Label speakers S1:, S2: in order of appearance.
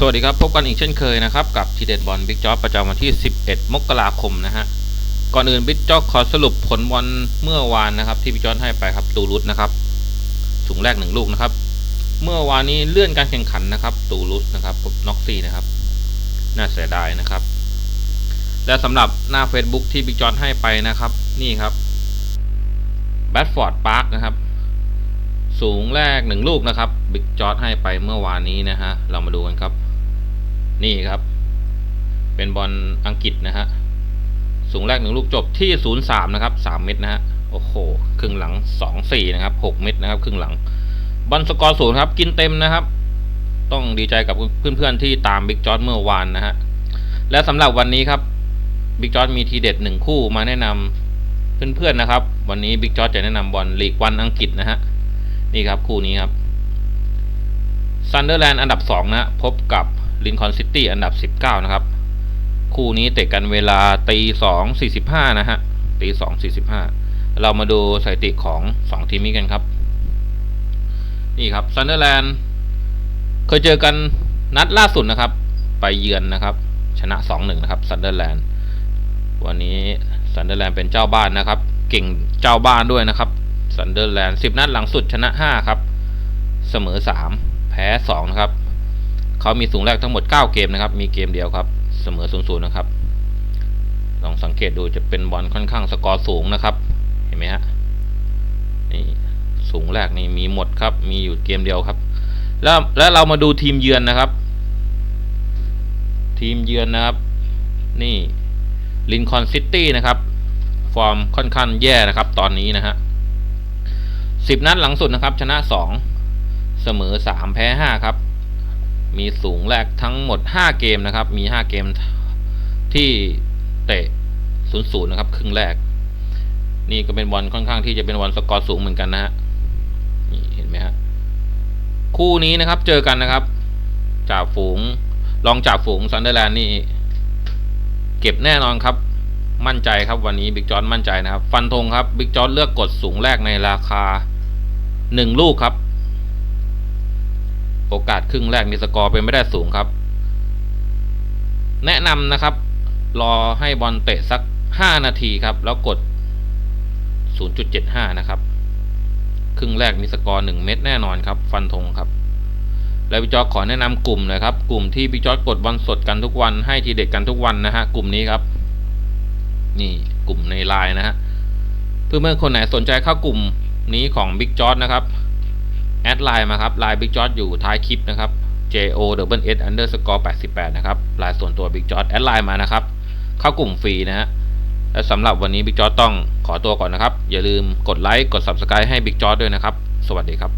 S1: สวัสดีครับ พบกันอีกเช่นเคยนะครับ กับทีเด็ดบอลบิ๊กจ็อบประจำวันที่ 11 มกราคมนะฮะ ก่อนอื่นบิ๊กจ็อบขอสรุปผลบอลเมื่อวานนะครับ ที่บิ๊กจ็อบให้ไปครับตูรุตนะครับถุงแรกหนึ่งลูกนะครับ เมื่อวานนี้เลื่อนการแข่งขันนะครับ ตูรุตนะครับพบน็อกซี่นะครับ น่าเสียดายนะครับ และสำหรับหน้า Facebook ที่บิ๊กจ็อบให้ไปนะครับ นี่ครับแบดฟอร์ดพาร์คนะครับ สูงแรกหนึ่งลูกนะครับบิ๊กจอร์ดให้ไปเมื่อวานนี้นะฮะ เรามาดูกันครับ นี่ครับ เป็นบอลอังกฤษนะฮะ สูงแรกหนึ่งลูกจบที่ศูนย์สามนะครับสามเม็ดนะฮะ โอ้โห ครึ่งหลังสองสี่นะครับหกเม็ดนะครับครึ่งหลัง บอลสกอร์ศูนย์ครับ กินเต็มนะครับ ต้องดีใจกับเพื่อนๆที่ตามบิ๊กจอร์ดเมื่อวานนะฮะ และสำหรับวันนี้ครับบิ๊กจอร์ดมีทีเด็ดหนึ่งคู่มาแนะนำเพื่อนๆนะครับ วันนี้บิ๊กจอร์ดจะแนะนำบอลลีกวันอังกฤษนะฮะ นี่ครับคู่นี้ครับซันเดอร์แลนด์อันดับ 2 นะ พบกับลินคอนซิตี้อันดับ 19 นะครับ คู่นี้เตะกันเวลาตี2 45นะฮะตี2 45เรามาดูสถิติของ 2 ทีมนี้กันครับ นี่ครับซันเดอร์แลนด์เคยเจอกันนัดล่าสุดนะครับ ไปเยือนนะครับ ชนะ 2-1 นะครับซันเดอร์แลนด์วันนี้ซันเดอร์แลนด์เป็นเจ้าบ้านนะครับ เก่งเจ้าบ้านด้วยนะครับ ซันเดอร์แลนด์10นัดหลังสุดชนะ5ครับ เสมอ3แพ้2นะครับ เขามีสูงแรกทั้งหมด9เกมนะครับ มีเกมเดียวครับ เสมอ0ูนะครับ ลองสังเกตดูจะเป็นบอลค่อนข้างสกอร์สูงนะครับ เห็นไหมฮะ นี่สูงแรกนี่มีหมดครับ มีอยู่เกมเดียวครับ แล้วแล้วเรามาดูทีมเยือนนะครับ ทีมเยือนนะครับ นี่ลินคอนซิตี้นะครับ ฟอร์มค่อนข้างแย่นะครับ ตอนนี้นะฮะ สิบนัดหลังสุดนะครับ ชนะสองเสมอสามแพ้ห้าครับ มีสูงแรกทั้งหมดห้าเกมนะครับ มีห้าเกมที่เตะศูนย์ศูนย์นะครับครึ่งแรก นี่ก็เป็นบอลค่อนข้างที่จะเป็นบอลสกอร์สูงเหมือนกันนะฮะนี่เห็นไหมฮะคู่นี้นะครับเจอกันนะครับจ่าฝูงรองจ่าฝูงซันเดอร์แลนด์นี่เก็บแน่นอนครับ มั่นใจครับวันนี้บิ๊กจอร์ดมั่นใจนะครับ ฟันธงครับบิ๊กจอร์ดเลือกกดสูงแรกในราคา หนึ่งลูกครับ โอกาสครึ่งแรกมีสกอร์เป็นไม่ได้สูงครับ แนะนำนะครับ รอให้บอลเตะสักห้านาทีครับ แล้วกด 0.75 นะครับ ครึ่งแรกมีสกอร์ 1 เม็ดแน่นอนครับ ฟันธงครับแล้วพี่จอขอแนะนำกลุ่มเลยครับ กลุ่มที่พี่จอกดบอลสดกันทุกวัน ให้ทีเด็ดกันทุกวันนะฮะ กลุ่มนี้ครับ นี่กลุ่มในไลน์นะฮะ เพื่อนๆคนไหนสนใจเข้ากลุ่ม นี้ของ Big j o r d นะครับ แอดไลน์มาครับไลน์บิ๊กจอร์ดอยู่ท้ายคลิปนะครับ J O Double S underscore 88นะครับไลน์ส่วนตัว Big j o r d แอดไลน์มานะครับ เข้ากลุ่มฟรีนะฮะและสำหรับวันนี้ Big j o r d ต้องขอตัวก่อนนะครับ อย่าลืมกดไลค์กด Subscribe ให้ Big j o r d ด้วยนะครับ สวัสดีครับ